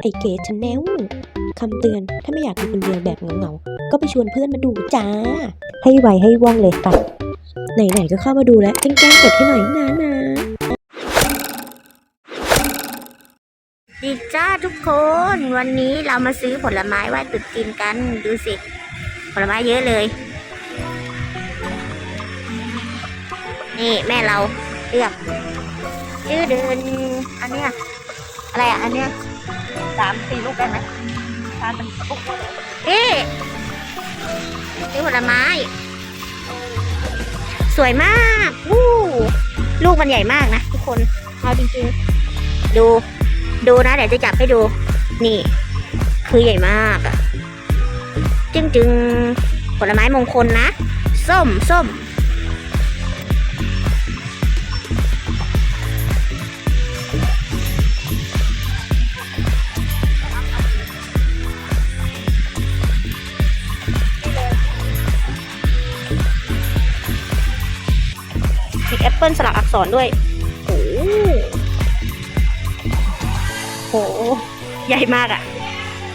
ไอเกชแนลคำเตือนถ้าไม่อยากอยู่คนเดียวแบบเหงาๆ ก็ไปชวนเพื่อนมาดูจ้า ให้ไวให้ว่องเลยปะไหนๆก็เข้ามาดูแล้วแกล้งกดให้หน่อยนะนะดีจ้าทุกคน วันนี้เรามาซื้อผลไม้ไหว้ตรุษจีนกันดูสิ ผลไม้เยอะเลย นี่แม่เราเลือกชื่อเดินอันเนี้ยอะไรอะ อันเนี้ย สามสี่ลูกได้ไหมทานเป็นปุ๊กนี่ซื้อผลไม้ สวยมากวู้ลูกมันใหญ่มากนะทุกคนเอาจริงๆ ดูดูนะเดี๋ยวจะจับให้ดู นี่ คือใหญ่มากอะจึงจึงๆผลไม้มงคลนะ ส้มส้ม แอปเปิลสลักอักษรด้วย โอ้โห ใหญ่มากอะ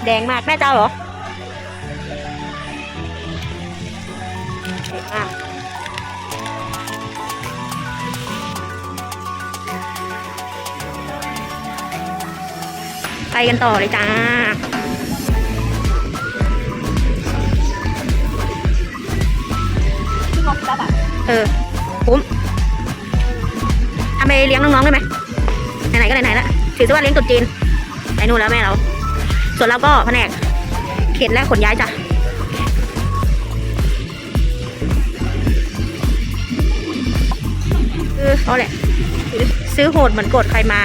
แดงมากแม่เจ้าเหรอใหญ่มากไปกันต่อเลยจ้าเออ คุ้มเอา ไปเลี้ยงน้องๆได้ไหมไหนๆก็ไหนๆละถือซะว่าเลี้ยงตุ๊จีนไปนู่นแล้วแม่เรา ส่วนเราก็แผนกเข็นและขนย้ายจ้ะเออเอาแหละ ซื้อโหดเหมือนกรธใครมา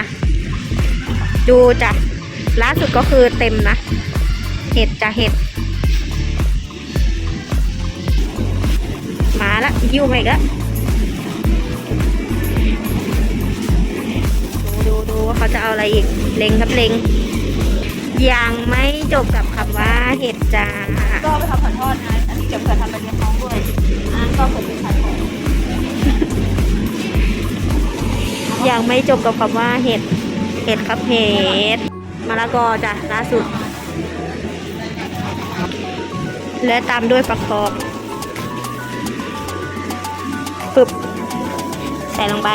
ดูจ้ะล่าสุดก็คือเต็มนะ เห็ดจ้ะเห็ดมาละยิ้วมาอีกแล้ว ว่าเขาจะเอาอะไรอีกเล็งครับเล็งยังไม่จบกับคำว่าเห็ดจ้าก็ไปทำผัดทอดนะอันนี้เก็บเผื่อทำไปเลี้ยงน้องด้วยอันนั้นก็เผื่อเป็นผัดทอดยังไม่จบกับคำว่าเห็ดเห็ดครับเห็ดมะละกอจ้ะล่าสุด และตามด้วยฟักทองปึ๊บใส่ลงไป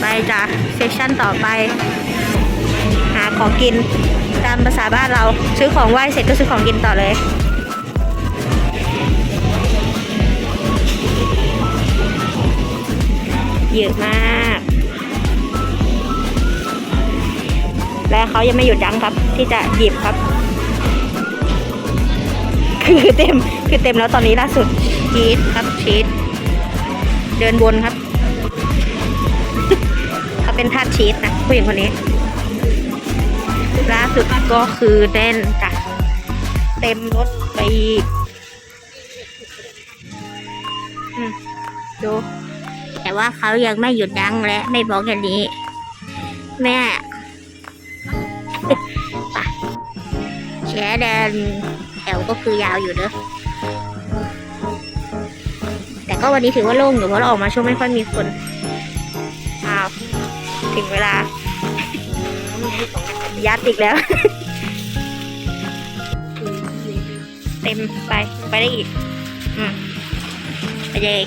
ไปจ้ะเซสชั่นต่อไป หาของกินตามภาษาบ้านเราซื้อของไหว้เสร็จก็ซื้อของกินต่อเลยเยอะมาก และเขายังไม่หยุดยั้งครับ ที่จะหยิบครับ คือเต็มคือเต็มแล้วตอนนี้ล่าสุดชีสครับชีสเดินวนครับ เป็นทาสชีสนะผู้หญิงคนนี้ ล่าสุดก็คือแน่นจ้ะเต็มรถไปอืมดูแต่ว่าเขายังไม่หยุดยั้งและไม่บอกอย่างนี้ แม่ไปแชแดนแถวก็คือยาวอยู่เนอะแต่ก็วันนี้ถือว่าโล่งอยู่เพราะเราออกมาช่วงไม่ค่อยมีคนอ้าว ถึงเวลา ยัดอีกแล้ว เต็มไป ไปได้อีก อืมไปเลย